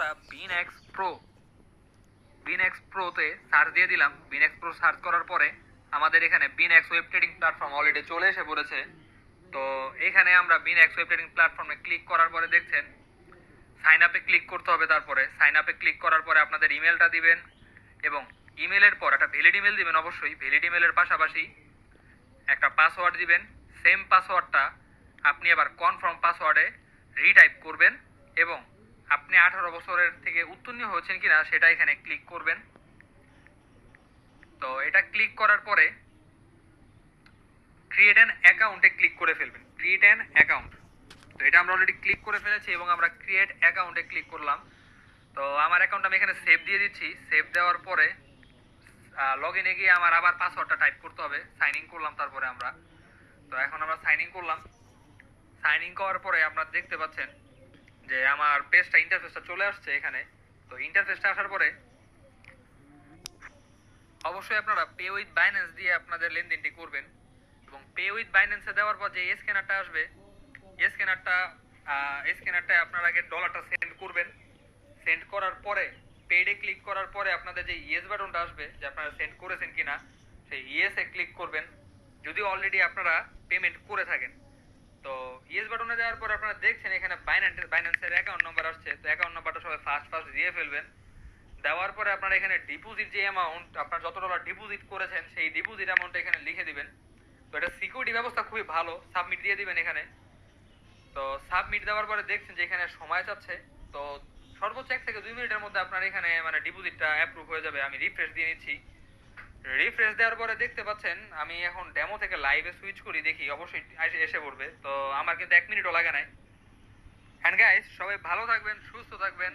আমরা BingX pro BingX প্রোতে search দিয়ে দিলাম। বিন এক্স প্রো সার্চ করার পরে আমাদের এখানে BingX web trading platform already চলে এসে পড়েছে তো এখানে আমরা বিন এক্স ওয়েব ট্রেডিং প্ল্যাটফর্মে ক্লিক করার পরে দেখছেন সাইন আপে ক্লিক করতে হবে তারপরে। সাইন আপে ক্লিক করার পরে আপনাদের ইমেলটা দিবেন এবং ইমেলের পর একটা ভ্যালিড ইমেল দিবেন অবশ্যই। ভ্যালিড ইমেলের পাশাপাশি একটা পাসওয়ার্ড দিবেন। সেম পাসওয়ার্ডটা আপনি আবার কনফার্ম পাসওয়ার্ডে রিটাইপ করবেন এবং আপনি আঠারো বছরের থেকে উত্তীর্ণ হয়েছেন কিনা সেটা এখানে ক্লিক করবেন। তো এটা ক্লিক করার পরে ক্রিয়েট অ্যান অ্যাকাউন্টে ক্লিক করে ফেলবেন। ক্রিয়েট অ্যান অ্যাকাউন্ট তো এটা আমরা অলরেডি ক্লিক করে ফেলেছি এবং আমরা ক্রিয়েট অ্যাকাউন্টে ক্লিক করলাম। তো আমার অ্যাকাউন্ট আমি এখানে সেভ দিয়ে দিচ্ছি। সেভ দেওয়ার পরে লগ ইনে গিয়ে আমার আবার পাসওয়ার্ডটা টাইপ করতে হবে। সাইন ইন করলাম তারপরে আমরা। তো এখন আমরা সাইন ইন করলাম। সাইন ইন করার পরে আপনারা দেখতে পাচ্ছেন যে আমার পেজটা ইন্টারফেসটা চলে আসছে এখানে। তো ইন্টারফেসটা আসার পরে অবশ্যই আপনারা পে উইথ বাইন্যান্স দিয়ে আপনাদের লেনদেনটি করবেন এবং পে উইথ বাইন্যান্সে দেওয়ার পর যে স্ক্যানারটা আসবে স্ক্যানারটা স্ক্যানারটা আপনার আগে ডলারটা সেন্ড করবেন। সেন্ড করার পরে পেডে ক্লিক করার পরে আপনাদের যে ইয়েস বাটনটা আসবে, যে আপনারা সেন্ড করেছেন কিনা, সেই ইয়েসে ক্লিক করবেন। যদি অলরেডি আপনারা পেমেন্ট করে থাকেন। তো ইয়েস বাটনে যাওয়ার পর আপনারা দেখছেন এখানে বাইন্যান্সের বাইন্যান্সের অ্যাকাউন্ট নাম্বার আসছে। তো অ্যাকাউন্ট নাম্বারটা সবাই ফার্স্ট ফার্স্ট দিয়ে ফেলবেন। দেওয়ার পরে আপনারা এখানে ডিপোজিট যে অ্যামাউন্ট আপনার যত ডলার ডিপোজিট করেছেন, সেই ডিপোজিট অ্যামাউন্টটা এখানে লিখে দিবেন। তো এটা সিকিউরিটি ব্যবস্থা খুবই ভালো সাবমিট দিয়ে দিবেন এখানে। তো সাবমিট দেওয়ার পরে দেখছেন যে এখানে সময় চাচ্ছে। তো সর্বোচ্চ এক থেকে দুই মিনিটের মধ্যে আপনার এখানে মানে ডিপোজিটটা অ্যাপ্রুভ হয়ে যাবে। আমি রিফ্রেশ দিয়ে নিচ্ছি। রিফ্রেশ দেওয়ার পরে দেখতে পাচ্ছেন, আমি এখন ডেমো থেকে লাইভে সুইচ করি, দেখি অবশ্যই এসে পড়বে। তো আমার কিন্তু এক মিনিটও লাগে নাই। হ্যান্ড গাইস সবাই ভালো থাকবেন, সুস্থ থাকবেন।